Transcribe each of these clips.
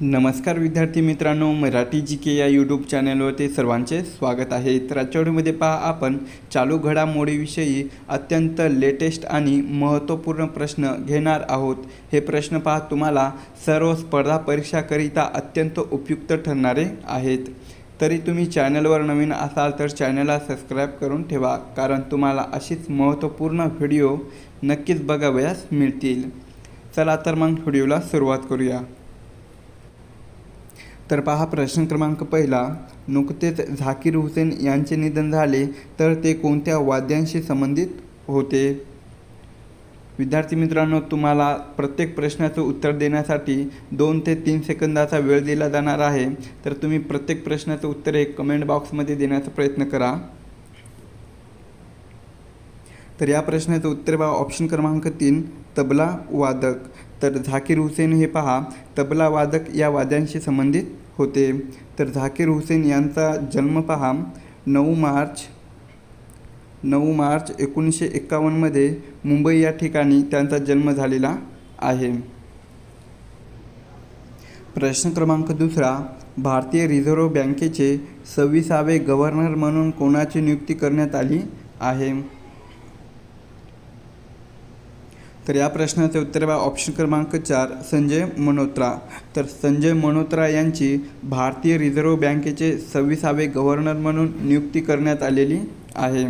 नमस्कार विद्यार्थी मित्रांनो मराठी जी के या यूट्यूब चॅनलवरती सर्वांचे स्वागत आहे. तर पहा आपण चालू घडामोडीविषयी अत्यंत लेटेस्ट आणि महत्त्वपूर्ण प्रश्न घेणार आहोत. हे प्रश्न पहा तुम्हाला सर्व स्पर्धा परीक्षाकरिता अत्यंत उपयुक्त ठरणारे आहेत. तरी तुम्ही चॅनलवर नवीन असाल तर चॅनलला सबस्क्राईब करून ठेवा कारण तुम्हाला अशीच महत्त्वपूर्ण व्हिडिओ नक्कीच बघावयास मिळतील. चला तर मग व्हिडिओला सुरुवात करूया. तर पहा प्रश्न क्रमांक पहिला. नुकतेच झाकीर हुसेन यांचे निधन झाले तर ते कोणत्या वाद्यांशी संबंधित होते? विद्यार्थी मित्रांनो तुम्हाला प्रत्येक प्रश्नाचं उत्तर देण्यासाठी दोन ते तीन सेकंदाचा वेळ दिला जाणार आहे. तर तुम्ही प्रत्येक प्रश्नाचं उत्तर हे कमेंट बॉक्समध्ये देण्याचा प्रयत्न करा. तर या प्रश्नाचं उत्तर बा ऑप्शन क्रमांक तीन तबला वादक. तर झाकीर हुसेन हे पहा तबला वादक या वाद्यांशी संबंधित होते. तर झाकीर हुसेन यांचा जन्म पहा नऊ मार्च नऊ मार्च एकोणीसशे एक्कावन्नमध्ये मुंबई या ठिकाणी त्यांचा जन्म झालेला आहे. प्रश्न क्रमांक दुसरा भारतीय रिझर्व्ह बँकेचे सव्वीसावे गव्हर्नर म्हणून कोणाची नियुक्ती करण्यात आली आहे? तर या प्रश्नाचे उत्तर बा ऑप्शन क्रमांक चार संजय मल्होत्रा. तर संजय मल्होत्रा यांची भारतीय रिझर्व्ह बँकेचे सव्वीसावे गव्हर्नर म्हणून नियुक्ती करण्यात आलेली आहे.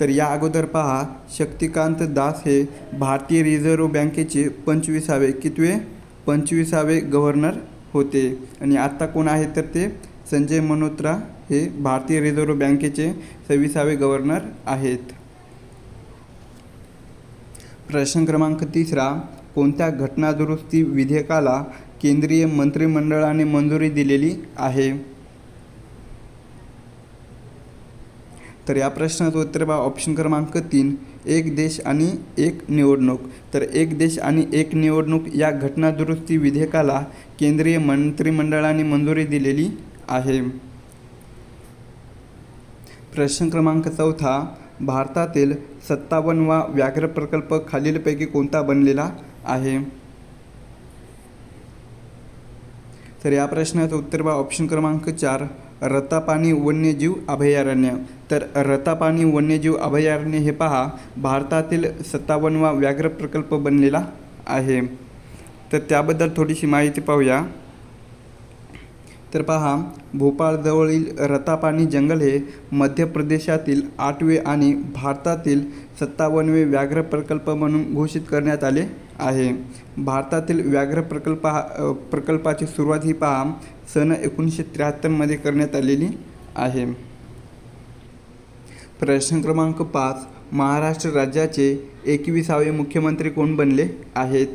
तर या अगोदर पहा शक्तिकांत दास हे भारतीय रिझर्व्ह बँकेचे पंचवीसावे कितवे? पंचवीसावे गव्हर्नर होते. आणि आत्ता कोण आहेत तर ते? संजय मल्होत्रा हे भारतीय रिझर्व्ह बँकेचे सव्वीसावे गव्हर्नर आहेत. प्रश्न क्रमांक तिसरा कोणत्या घटनादुरुस्ती विधेयकाला केंद्रीय मंत्रिमंडळाने मंजुरी दिलेली आहे? तर या प्रश्नाचं उत्तर बा ऑप्शन क्रमांक तीन एक देश आणि एक निवडणूक. तर एक देश आणि एक निवडणूक या घटनादुरुस्ती विधेयकाला केंद्रीय मंत्रिमंडळाने मंजुरी दिलेली आहे. प्रश्न क्रमांक चौथा भारतातील सत्तावन्नवा व्याघ्र प्रकल्प खालीलपैकी कोणता बनलेला आहे? तर या प्रश्नाचं उत्तर बा ऑप्शन क्रमांक चार रतापानी वन्यजीव अभयारण्य. तर रतापानी वन्यजीव अभयारण्य हे पहा भारतातील सत्तावन्नवा व्याघ्र प्रकल्प बनलेला आहे. तर त्याबद्दल थोडीशी माहिती पाहूया. तर पहा भोपाळजवळील रतापानी जंगल हे मध्य प्रदेशातील आठवे आणि भारतातील सत्तावन्नवे व्याघ्र प्रकल्प म्हणून घोषित करण्यात आले आहे. भारतातील व्याघ्र प्रकल्प हा प्रकल्पाची सुरुवात ही पहा सन एकोणीसशे त्र्याहत्तरमध्ये करण्यात आलेली आहे. प्रश्न क्रमांक पाच महाराष्ट्र राज्याचे एकविसावे मुख्यमंत्री कोण बनले आहेत?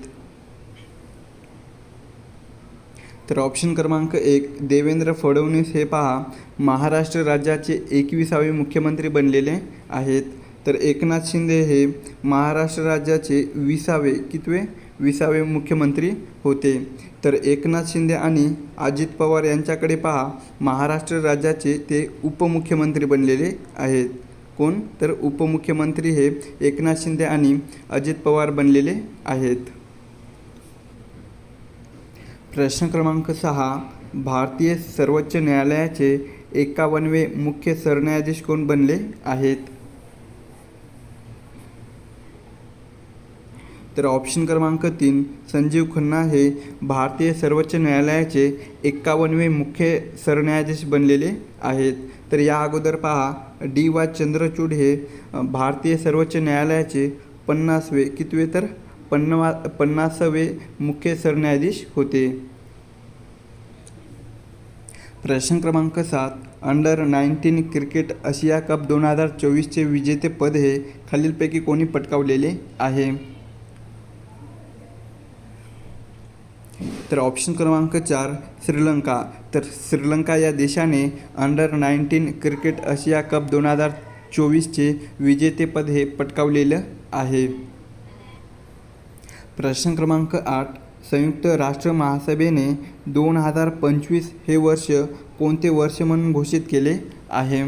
तर ऑप्शन क्रमांक एक देवेंद्र फडणवीस हे पहा महाराष्ट्र राज्याचे एकविसावे मुख्यमंत्री बनलेले आहेत. तर एकनाथ शिंदे हे महाराष्ट्र राज्याचे विसावे कितवे? विसावे मुख्यमंत्री होते. तर एकनाथ शिंदे आणि अजित पवार यांच्याकडे पहा महाराष्ट्र राज्याचे ते उपमुख्यमंत्री बनलेले आहेत. कोण? तर उपमुख्यमंत्री हे एकनाथ शिंदे आणि अजित पवार बनलेले आहेत. प्रश्न क्रमांक सहा भारतीय सर्वोच्च न्यायालयाचे एकावन्नवे मुख्य सरन्यायाधीश कोण बनले आहेत? तर ऑप्शन क्रमांक तीन संजीव खन्ना हे भारतीय सर्वोच्च न्यायालयाचे एकावन्नवे मुख्य सरन्यायाधीश बनलेले आहेत. तर या अगोदर पहा डी वा चंद्रचूड हे भारतीय सर्वोच्च न्यायालयाचे पन्नासवे कितवे तर पन्ना पन्नासावे मुख्य सरन्यायाधीश होते. प्रश्न क्रमांक सात अंडर नाईन्टीन क्रिकेट आशिया कप दोन हजार चोवीसचे विजेतेपद हे खालीलपैकी कोणी पटकावलेले आहे? तर ऑप्शन क्रमांक चार श्रीलंका. तर श्रीलंका या देशाने अंडर नाईन्टीन क्रिकेट आशिया कप दोन हजार चोवीसचे विजेतेपद हे पटकावलेलं आहे. प्रश्न क्रमांक आठ संयुक्त राष्ट्र महासभेने दोन हजार पंचवीस हे वर्ष कोणते वर्ष म्हणून घोषित केले आहे?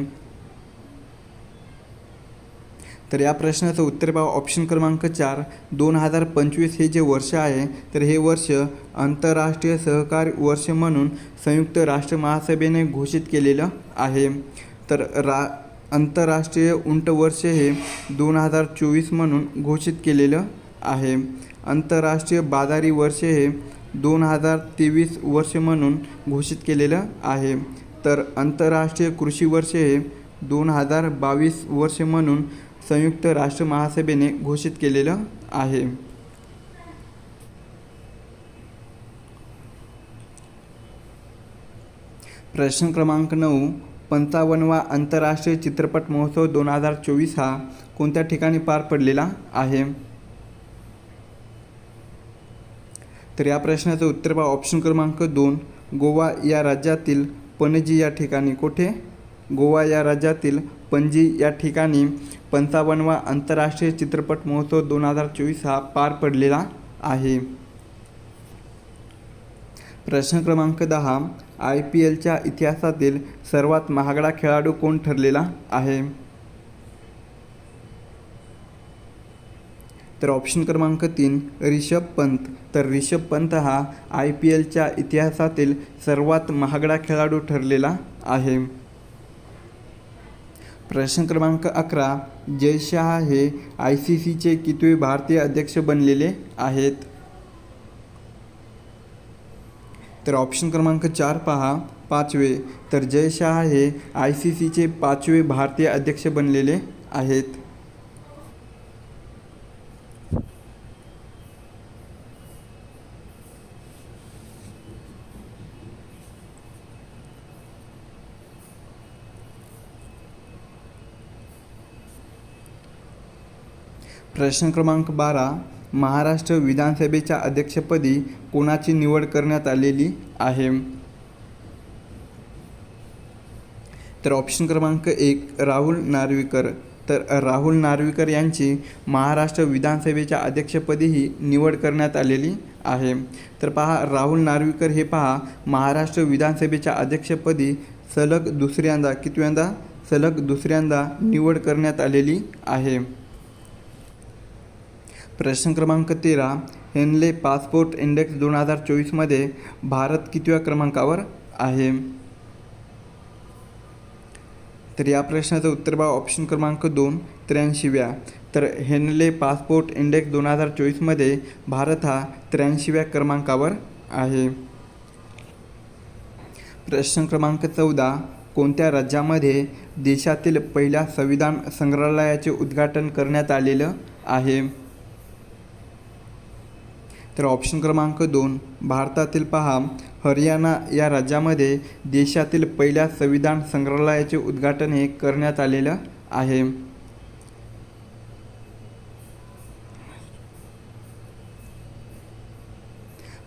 तर या प्रश्नाचं उत्तर पहा. ऑप्शन क्रमांक चार दोन हजार पंचवीस हे जे वर्ष आहे तर हे वर्ष आंतरराष्ट्रीय सहकार वर्ष म्हणून संयुक्त राष्ट्र महासभेने घोषित केलेलं आहे. तर रा आंतरराष्ट्रीय उंट वर्ष हे दोन हजार चोवीस म्हणून घोषित केलेलं आहे. आंतरराष्ट्रीय बाजारी वर्ष हे दोन हजार तेवीस वर्ष म्हणून घोषित केलेलं आहे. तर आंतरराष्ट्रीय कृषी वर्ष हे दोन हजार बावीस वर्ष म्हणून संयुक्त राष्ट्र महासभेने घोषित केलेलं आहे. प्रश्न क्रमांक नऊ पंचावन्नवा आंतरराष्ट्रीय चित्रपट महोत्सव दोन हजार चोवीस हा कोणत्या ठिकाणी पार पडलेला आहे? तर या प्रश्नाचं उत्तर पहा. ऑप्शन क्रमांक दोन गोवा या राज्यातील पणजी या ठिकाणी कुठे? गोवा या राज्यातील पणजी या ठिकाणी पंचावन्नवा आंतरराष्ट्रीय चित्रपट महोत्सव दोन हजार चोवीस हा पार पडलेला आहे. प्रश्न क्रमांक दहा आय पी एलच्या इतिहासातील सर्वात महागडा खेळाडू कोण ठरलेला आहे? तर ऑप्शन क्रमांक तीन रिषभ पंत. तर रिषभ पंत हा आय पी एलच्या इतिहासातील सर्वात महागडा खेळाडू ठरलेला आहे. प्रश्न क्रमांक अकरा जय शहा हे आय सी सीचे कितवे भारतीय अध्यक्ष बनलेले आहेत? तर ऑप्शन क्रमांक चार पहा पाचवे. तर जय शहा हे आय सी सीचे पाचवे भारतीय अध्यक्ष बनलेले आहेत. प्रश्न क्रमांक बारा महाराष्ट्र विधानसभेच्या अध्यक्षपदी कोणाची निवड करण्यात आलेली आहे? तर ऑप्शन क्रमांक एक राहुल नार्वेकर. तर राहुल नार्वेकर यांची महाराष्ट्र विधानसभेच्या अध्यक्षपदीही निवड करण्यात आलेली आहे. तर पहा राहुल नार्वेकर हे पहा महाराष्ट्र विधानसभेच्या अध्यक्षपदी सलग दुसऱ्यांदा कितव्यांदा? सलग दुसऱ्यांदा निवड करण्यात आलेली आहे. प्रश्न क्रमांक तेरा हेनले पासपोर्ट इंडेक्स दोन हजार चोवीसमध्ये भारत कितव्या क्रमांकावर आहे? तर या प्रश्नाचं उत्तर बा ऑप्शन क्रमांक दोन त्र्याऐंशीव्या तर हेनले पासपोर्ट इंडेक्स दोन हजार चोवीसमध्ये भारत हा त्र्याऐंशीव्या क्रमांकावर आहे. प्रश्न क्रमांक चौदा कोणत्या राज्यामध्ये देशातील पहिल्या संविधान संग्रहालयाचे उद्घाटन करण्यात आलेलं आहे? तर ऑप्शन क्रमांक दोन भारतातील पहा हरियाणा या राज्यामध्ये देशातील पहिल्या संविधान संग्रहालयाचे उद्घाटन हे करण्यात आलेलं आहे.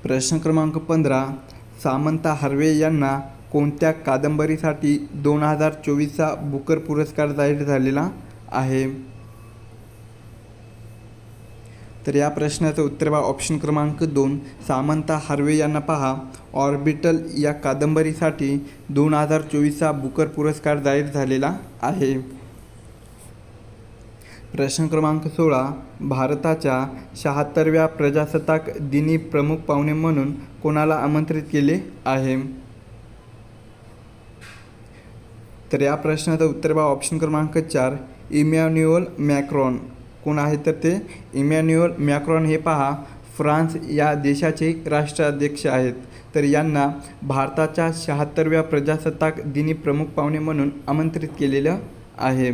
प्रश्न क्रमांक पंधरा सामंता हार्वे यांना कोणत्या कादंबरीसाठी दोन हजार चोवीसचा बुकर पुरस्कार जाहीर झालेला आहे? तर या प्रश्नाचं उत्तर बा ऑप्शन क्रमांक दोन सामंता हार्वे यांना पहा. ऑर्बिटल या कादंबरीसाठी दोन हजार चोवीसचा बुकर पुरस्कार जाहीर झालेला आहे. प्रश्न क्रमांक सोळा भारताच्या शहात्तरव्या प्रजासत्ताक दिनी प्रमुख पाहुणे म्हणून कोणाला आमंत्रित केले आहे? तर या प्रश्नाचं उत्तर बा ऑप्शन क्रमांक चार इमॅन्युअल मॅक्रॉन. कोण आहे तर ते इमॅन्युअल मॅक्रॉन. हे पहा फ्रान्स या देशाचे राष्ट्राध्यक्ष आहेत. तर यांना भारताच्या शहात्तरव्या प्रजासत्ताक दिनी प्रमुख पाहुणे म्हणून आमंत्रित केलेलं आहे.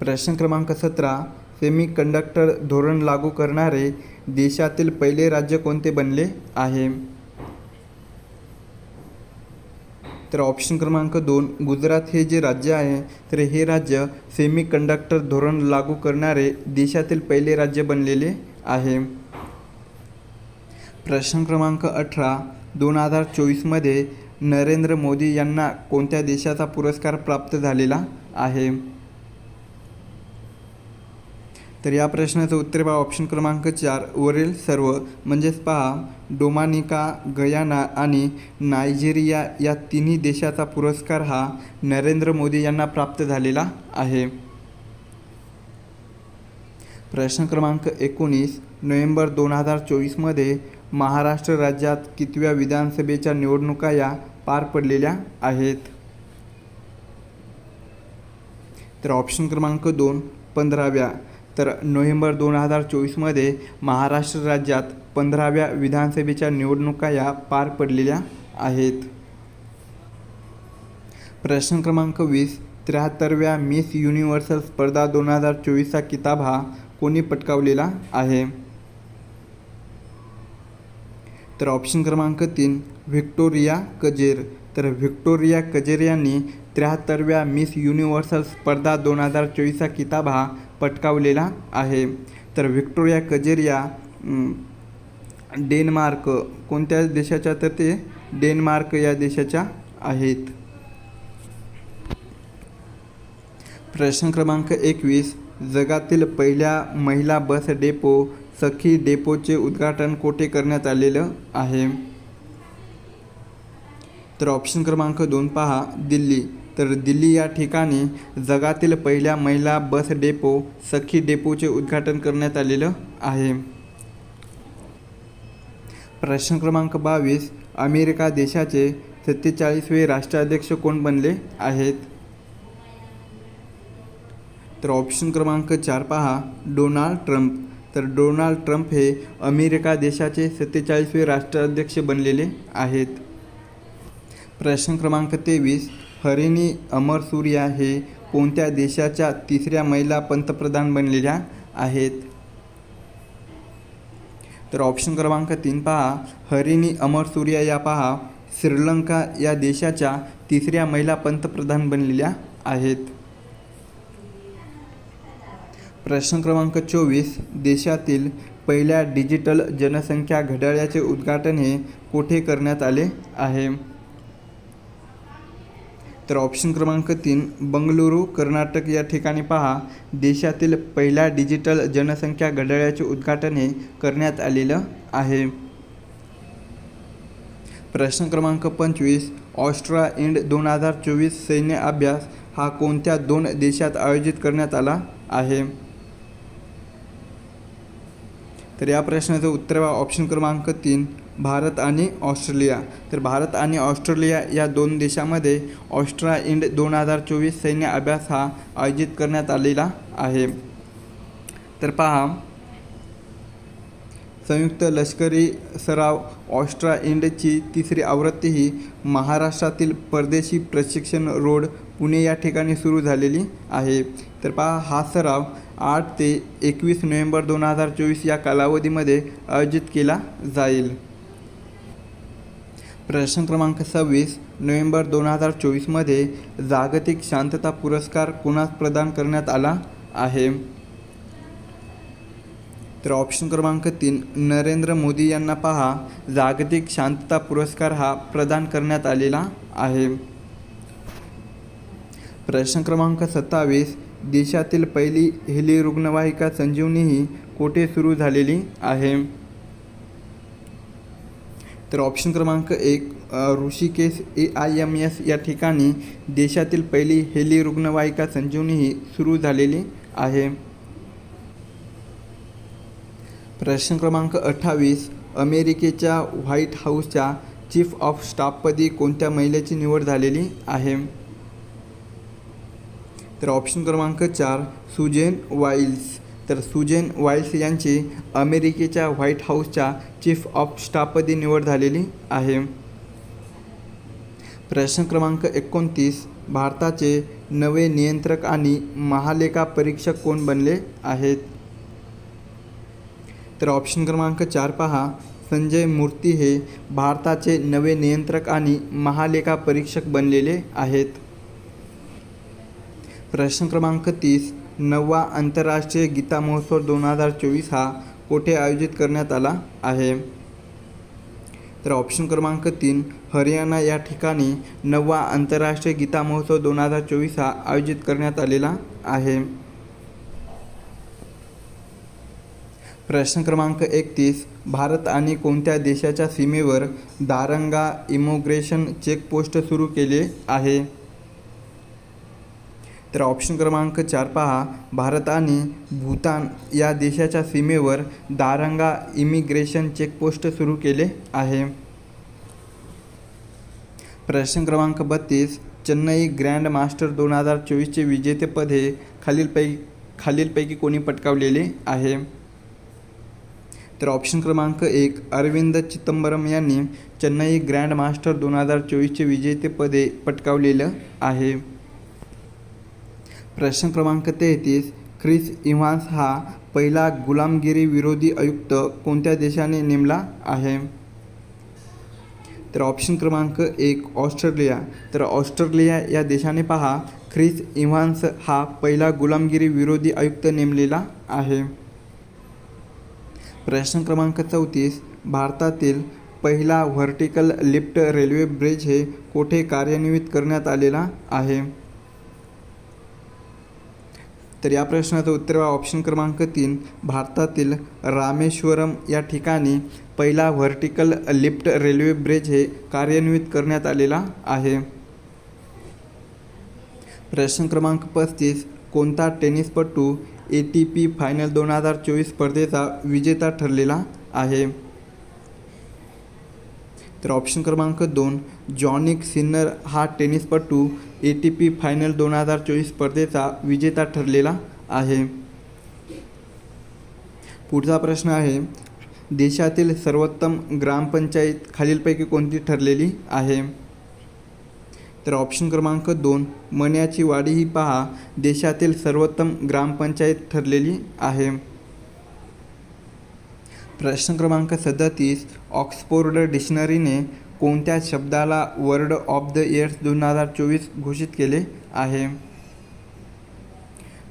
प्रश्न क्रमांक सतरा सेमी कंडक्टर धोरण लागू करणारे देशातील पहिले राज्य कोणते बनले आहे? तर ऑप्शन क्रमांक दोन गुजरात हे जे राज्य आहे तर हे राज्य सेमी कंडक्टर धोरण लागू करणारे देशातील पहिले राज्य बनलेले आहे. प्रश्न क्रमांक अठरा दोन हजार चोवीसमध्ये नरेंद्र मोदी यांना कोणत्या देशाचा पुरस्कार प्राप्त झालेला आहे? तर या प्रश्नाचं उत्तर पहा. ऑप्शन क्रमांक चार वरील सर्व म्हणजेच पहा डोमानिका गयाना आणि नायजेरिया या तिन्ही देशाचा पुरस्कार हा नरेंद्र मोदी यांना प्राप्त झालेला आहे. प्रश्न क्रमांक एकोणीस नोव्हेंबर दोन हजार चोवीसमध्ये महाराष्ट्र राज्यात कितव्या विधानसभेच्या निवडणुका या पार पडलेल्या आहेत? तर ऑप्शन क्रमांक दोन पंधराव्या तर नोव्हेंबर दोन हजार चोवीसमध्ये महाराष्ट्र राज्यात पंधराव्या विधानसभेच्या निवडणुका या पार पडलेल्या आहेत. प्रश्न क्रमांक वीस त्र्याहत्तरव्या मिस युनिव्हर्सल स्पर्धा दोन हजार चोवीसचा किताब हा कोणी पटकावलेला आहे? तर ऑप्शन क्रमांक तीन व्हिक्टोरिया कजेर. तर व्हिक्टोरिया कजेर यांनी त्र्याहत्तरव्या मिस युनिव्हर्सल स्पर्धा दोन हजार चोवीसचा किताब हा पटकावलेला आहे. तर व्हिक्टोरिया कजेरिया डेन्मार्क कोणत्या देशाच्या? तर ते डेन्मार्क या देशाच्या आहेत. प्रश्न क्रमांक एकवीस. जगातील पहिल्या महिला बस डेपो सखी डेपोचे उद्घाटन कोठे करण्यात आलेलं आहे? तर ऑप्शन क्रमांक दोन पहा दिल्ली. तर दिल्ली या ठिकाणी जगातील पहिल्या महिला बस डेपो सखी डेपोचे उद्घाटन करण्यात आलेलं आहे. प्रश्न क्रमांक बावीस अमेरिका देशाचे सत्तेचाळीसवे राष्ट्राध्यक्ष कोण बनले आहेत? तर ऑप्शन क्रमांक चार पहा डोनाल्ड ट्रम्प. तर डोनाल्ड ट्रम्प हे अमेरिका देशाचे सत्तेचाळीसवे राष्ट्राध्यक्ष बनलेले आहेत. प्रश्न क्रमांक तेवीस हरिणी अमरसूर्या हे कोणत्या देशाच्या तिसऱ्या महिला पंतप्रधान बनलेल्या आहेत? तर ऑप्शन क्रमांक तीन पहा. हरिणी अमरसूर्या या पहा. श्रीलंका या देशाच्या तिसऱ्या महिला पंतप्रधान बनलेल्या आहेत. प्रश्न क्रमांक चोवीस. देशातील पहिल्या डिजिटल जनसंख्या घड्याळ्याचे उद्घाटन हे कोठे करण्यात आले आहे? तर ऑप्शन क्रमांक तीन बंगळुरू कर्नाटक या ठिकाणी पहा. देशातील पहिल्या डिजिटल जनसंख्या घड्याळ्याचे उद्घाटन हे करण्यात आलेलं आहे. प्रश्न क्रमांक पंचवीस ऑस्ट्रा इंड दोन हजार चोवीस सैन्य अभ्यास हा कोणत्या दोन देशात आयोजित करण्यात आला आहे? तर या प्रश्नाचं उत्तर आहे ऑप्शन क्रमांक तीन भारत आणि ऑस्ट्रेलिया. तर भारत आणि ऑस्ट्रेलिया या दोन देशामध्ये ऑस्ट्रा इंड दोन हजार चोवीस सैन्य अभ्यास हा आयोजित करण्यात आलेला आहे. तर पहा संयुक्त लष्करी सराव ऑस्ट्रा इंडची तिसरी आवृत्ती ही महाराष्ट्रातील परदेशी प्रशिक्षण रोड पुणे या ठिकाणी सुरू झालेली आहे. तर पहा हा सराव आठ ते एकवीस नोव्हेंबर दोन हजार चोवीस या कालावधीमध्ये आयोजित केला जाईल. प्रश्न क्रमांक सव्वीस नोव्हेंबर दोन हजार चोवीसमध्ये जागतिक शांतता पुरस्कार कोणास प्रदान करण्यात आला आहे. तर ऑप्शन क्रमांक तीन नरेंद्र मोदी यांना पहा जागतिक शांतता पुरस्कार हा प्रदान करण्यात आलेला आहे. प्रश्न क्रमांक सत्तावीस देशातील पहिली हेली रुग्णवाहिका संजीवनी ही कोठे सुरू झालेली आहे? तर ऑप्शन क्रमांक एक Rishikesh A I M S या ठिकाणी देशातील पहिली हेली रुग्णवाहिका संजीवनी ही सुरू झालेली आहे. प्रश्न क्रमांक अठ्ठावीस अमेरिकेच्या व्हाईट हाऊसच्या चीफ ऑफ स्टाफपदी कोणत्या महिलेची निवड झालेली आहे? तर ऑप्शन क्रमांक चार सुजेन वाईल्स तर सुजेन वाईल्स यांची अमेरिकेच्या व्हाईट हाऊसच्या चीफ ऑफ स्टाफपदी निवड झालेली आहे. प्रश्न क्रमांक एकोणतीस भारताचे नवे नियंत्रक आणि महालेखा परीक्षक कोण बनले आहेत? तर ऑप्शन क्रमांक चार पहा. संजय मूर्ती हे भारताचे नवे नियंत्रक आणि महालेखा परीक्षक बनलेले आहेत. प्रश्न क्रमांक तीस नववा आंतरराष्ट्रीय गीता महोत्सव दोन हजार चोवीस हा कोठे आयोजित करण्यात आला आहे? तर ऑप्शन क्रमांक तीन हरियाणा या ठिकाणी नववा आंतरराष्ट्रीय गीता महोत्सव दोन हजार चोवीस हा आयोजित करण्यात आलेला आहे. प्रश्न क्रमांक एकतीस भारत आणि कोणत्या देशाच्या सीमेवर दारंगा इमोग्रेशन चेकपोस्ट सुरू केले आहे? तर ऑप्शन क्रमांक चार पहा. भारत आणि भूतान या देशाच्या सीमेवर दारंगा इमिग्रेशन चेकपोस्ट सुरू केले आहे. प्रश्न क्रमांक बत्तीस. चेन्नई ग्रँड मास्टर दोन हजार चोवीसचे विजेतेपद हे खालीलपैकी खालीलपैकी कोणी पटकावलेले आहे? तर ऑप्शन क्रमांक एक अरविंद चिदंबरम यांनी चेन्नई ग्रँड मास्टर दोन हजार चोवीसचे विजेतेपद हे पटकावलेलं आहे. प्रश्न क्रमांक तेहतीस ख्रिस इव्हान्स हा पहिला गुलामगिरी विरोधी आयुक्त कोणत्या देशाने नेमला आहे? तर ऑप्शन क्रमांक एक ऑस्ट्रेलिया. तर ऑस्ट्रेलिया या देशाने पहा ख्रिस इव्हान्स हा पहिला गुलामगिरी विरोधी आयुक्त नेमलेला आहे. प्रश्न क्रमांक चौतीस भारतातील पहिला व्हर्टिकल लिफ्ट रेल्वे ब्रिज हे कोठे कार्यान्वित करण्यात आलेला आहे? तर या प्रश्नाचं उत्तर आहे ऑप्शन क्रमांक तीन भारतातील रामेश्वरम या ठिकाणी पहिला व्हर्टिकल लिफ्ट रेल्वे ब्रिज हे कार्यान्वित करण्यात आलेला आहे. प्रश्न क्रमांक पस्तीस कोणता टेनिसपटू ए टी पी फायनल दोन हजार चोवीस स्पर्धेचा विजेता ठरलेला आहे? तर ऑप्शन क्रमांक दोन जॉनिक सिन्नर हा टेनिसपटू ए टी पी फायनल दोन हजार चोवीस स्पर्धेचा विजेता ठरलेला आहे. पुढचा प्रश्न आहे देशातील सर्वोत्तम ग्रामपंचायत खालीलपैकी कोणती ठरलेली आहे? तर ऑप्शन क्रमांक दोन मण्याची वाडी ही पहा देशातील सर्वोत्तम ग्रामपंचायत ठरलेली आहे. प्रश्न क्रमांक सदतीस ऑक्सफोर्ड डिक्शनरीने कोणत्या शब्दाला वर्ड ऑफ द इयर्स दोन हजार चोवीस घोषित केले आहे?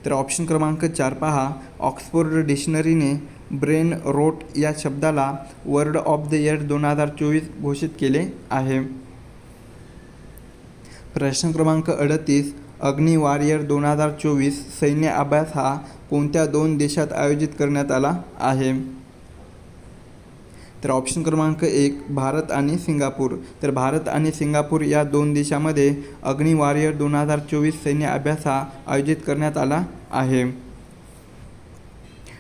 तर ऑप्शन क्रमांक चार पहा. ऑक्सफोर्ड डिक्शनरीने ब्रेन रोट या शब्दाला वर्ड ऑफ द इयर दोन हजार चोवीस घोषित केले आहे. प्रश्न क्रमांक अडतीस अग्नि वॉरियर दोन हजार चोवीस सैन्य अभ्यास हा कोणत्या दोन देशात आयोजित करण्यात आला आहे? तर ऑप्शन क्रमांक एक भारत आणि सिंगापूर. तर भारत आणि सिंगापूर या दोन देशामध्ये अग्नि वॉरियर दोन हजार चोवीस सैन्य अभ्यास हा आयोजित करण्यात आला आहे.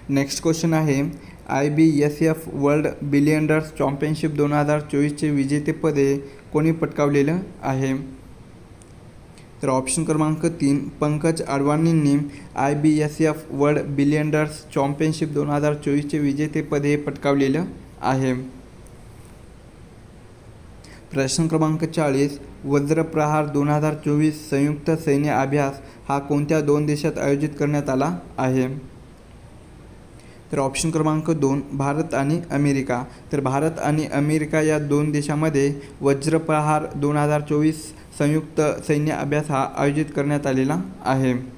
नेक्स्ट क्वेश्चन आहे I B S F world billiards championship दोन हजार चोवीसचे विजेतेपदे कोणी पटकावलेलं आहे? तर ऑप्शन क्रमांक तीन Pankaj अडवाणींनी I B S F world billiards championship दोन हजार चोवीसचे विजेतेपद हे पटकावलेलं आहे. प्रश्न क्रमांक चाळीस वज्रप्रहार दोन हजार चोवीस संयुक्त सैन्य अभ्यास हा कोणत्या दोन देशात आयोजित करण्यात आला आहे? तर ऑप्शन क्रमांक दोन भारत आणि अमेरिका. तर भारत आणि अमेरिका या दोन देशामध्ये वज्रप्रहार दोन हजार चोवीस संयुक्त सैन्य अभ्यास हा आयोजित करण्यात आलेला आहे.